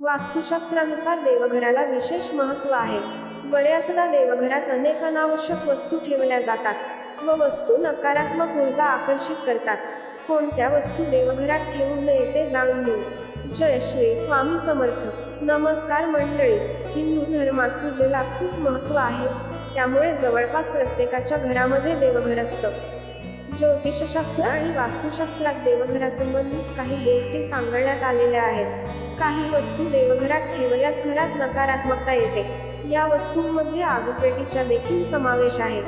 वास्तुशास्त्रानुसार देवघराला विशेष महत्त्व आहे. बऱ्याचदा देवघरात अनेक अनावश्यक वस्तू ठेवल्या जातात व वस्तू नकारात्मक ऊर्जा आकर्षित करतात. कोणत्या वस्तू देवघरात ठेवू नये ते जाणून घेऊ. जय श्री स्वामी समर्थ. नमस्कार मंडळी. हिंदू धर्मात पूजेला खूप महत्त्व आहे. त्यामुळे जवळपास प्रत्येकाच्या घरामध्ये देवघर असतं. ज्योतिषशास्त्र आणि वास्तुशास्त्रात देवघरासंबंधित काही गोष्टी सांगण्यात आलेल्या आहेत. काही वस्तू देवघरात ठेवल्यास घरात नकारात्मकता येते. या वस्तूंमध्ये आगपेटीचा देखील समावेश आहे.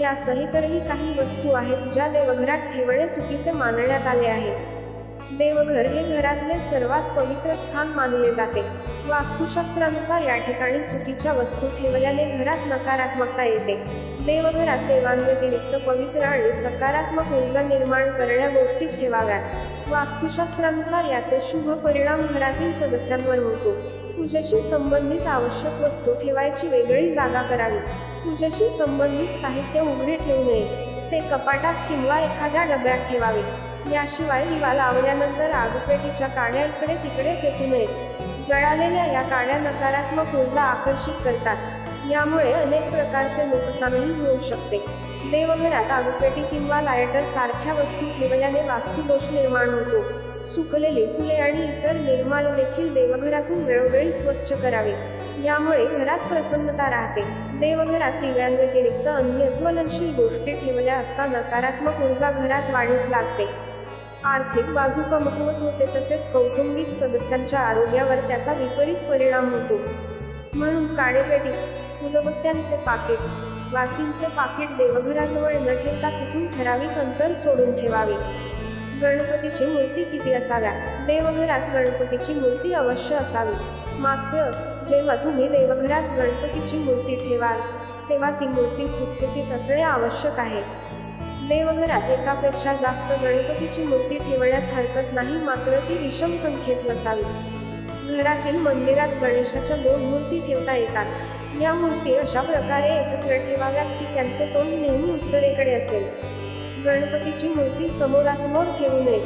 यासह काही वस्तू आहेत ज्या देवघरात ठेवणे चुकीचे मानण्यात आले आहे. देवघर हे घरातले सर्वात पवित्र स्थान मानले जाते. वास्तुशास्त्रानुसार या ठिकाणी चुकीच्या वस्तू ठेवल्याने घरात नकारात्मकता येते. देवघरात देवांव्यतिरिक्त पवित्र आणि सकारात्मक ऊर्जा निर्माण करण्या गोष्टी ठेवाव्यात. वास्तुशास्त्रानुसार याचे शुभ परिणाम घरातील सदस्यांवर होतो. पूजेशी संबंधित आवश्यक वस्तू ठेवायची वेगळी जागा करावी. पूजेशी संबंधित साहित्य उघडे ठेवू नये. ते कपाटात किंवा एखाद्या डब्यात ठेवावे. याशिवाय दिवा लावल्यानंतर आगपेटीच्या काड्या इकडे तिकडे फेकू नयेत जळालेल्या या काड्या नकारात्मक ऊर्जा आकर्षित करतात. यामुळे अनेक प्रकारचे नुकसानही होऊ शकते. देवघरात आगपेटी किंवा लायटर सारख्या वस्तू ठेवल्याने वास्तुदोष निर्माण होतो. सुकलेली फुले आणि इतर निर्माल देखील देवघरातून वेळोवेळी स्वच्छ करावे. यामुळे घरात प्रसन्नता राहते. देवघरात दिव्यांव्यतिरिक्त अन्य ज्वलनशील गोष्टी ठेवल्या असता नकारात्मक ऊर्जा घरात वाढीस लागते. आर्थिक बाजू कमकुवत होते तसेच कौटुंबिक सदस्यांच्या आरोग्यावर त्याचा विपरीत परिणाम होतो. म्हणून काळेपेटी फुलबत्त्यांचे पाकिट वातींचे पाकिट देवघराजवळ न ठेवता तिथून ठराविक अंतर सोडून ठेवावे. गणपतीची मूर्ती किती असाव्या? देवघरात गणपतीची मूर्ती अवश्य असावी. मात्र जेव्हा तुम्ही देवघरात गणपतीची मूर्ती ठेवाल तेव्हा ती मूर्ती सुस्थितीत असणे आवश्यक आहे. देवघरात एकापेक्षा जास्त गणपतीची मूर्ती ठेवण्यास हरकत नाही मात्र ती विषम संख्येत नसावी घरातील मंदिरात गणेशाच्या दोन मूर्ती ठेवता येतात. या मूर्ती अशा प्रकारे एकत्र ठेवाव्यात की त्यांचे तोंड नेहमी उत्तरेकडे असेल. गणपतीची मूर्ती समोरासमोर ठेवू नये.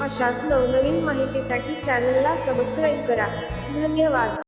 अशाच नवनवीन माहितीसाठी चॅनलला सबस्क्राईब करा. धन्यवाद.